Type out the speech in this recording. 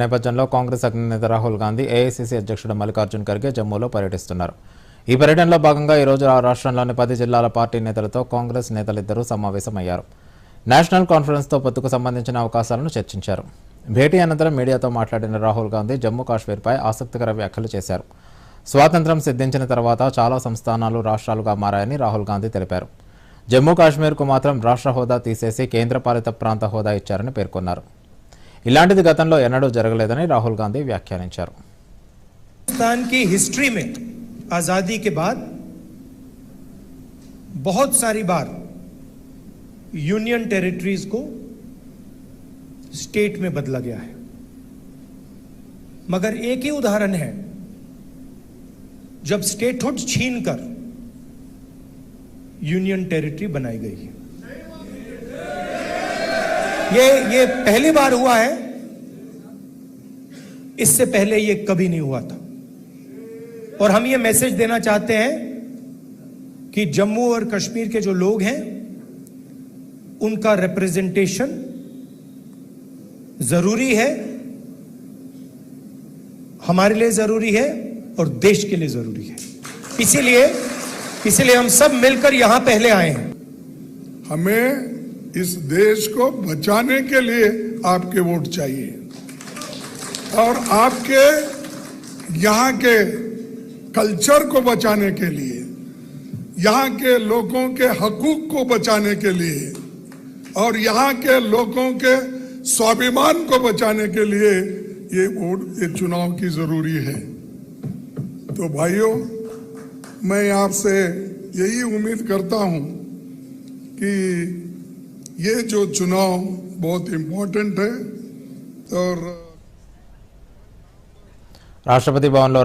నేపథ్యంలో కాంగ్రెస్ అగ్రనేత రాహుల్ గాంధీ ఏఐసీసీ అధ్యక్షుడు మల్లికార్జున్ ఖర్గే జమ్మూలో పర్యటిస్తున్నారు. ఈ పర్యటనలో భాగంగా ఈరోజు రాష్ట్రంలోని పది జిల్లాల పార్టీ నేతలతో కాంగ్రెస్ నేతలిద్దరూ సమావేశమయ్యారు. నేషనల్ కాన్ఫరెన్స్తో పొత్తుకు సంబంధించిన అవకాశాలను చర్చించారు. భేటీ అనంతరం మీడియాతో మాట్లాడిన రాహుల్ గాంధీ జమ్మూ కాశ్మీర్పై ఆసక్తికర వ్యాఖ్యలు చేశారు. స్వాతంత్ర్యం సిద్ధించిన తర్వాత చాలా సంస్థానాలు రాష్ట్రాలుగా మారాయని రాహుల్ గాంధీ తెలిపారు. జమ్మూ కాశ్మీర్కు మాత్రం రాష్ట్ర హోదా తీసేసి కేంద్రపాలిత ప్రాంత హోదా ఇచ్చారని పేర్కొన్నారు. ఇలాంటిది గతంలో ఎన్నడూ జరగలేదని రాహుల్ గాంధీ వ్యాఖ్యానించారు पाकिस्तान की हिस्ट्री में आजादी के बाद बहुत सारी बार यूनियन टेरिटरीज को स्टेट में बदला गया है मगर एक ही उदाहरण है जब स्टेटहुड छीनकर यूनियन टेरिटरी बनाई गई है ये ये पहली बार हुआ है। इससे पहले ये कभी नहीं हुआ था। और हम ये मैसेज देना चाहते हैं कि जम्मू और कश्मीर के जो लोग हैं, उनका रिप्रेजेंटेशन ज़रूरी है, हमारे लिए ज़रूरी है और देश के लिए ज़रूरी है। इसीलिए इसीलिए हम सब मिलकर यहाँ पहले आए हैं। हमें इस देश को बचाने के लिए आपके वोट चाहिए। और आपके यहाँ के कल्चर को बचाने के लिए, यहाँ के लोगों के हकूक को बचाने के लिए, और यहाँ के लोगों के स्वाभिमान को बचाने के लिए ये वोट, ये चुनाव की ज़रूरी है। तो भाइयों, मैं आपसे यही उम्मीद करता हूँ कि ये जो चुनाव बहुत इम्पोर्टेंट है और राष्ट्रपति भवन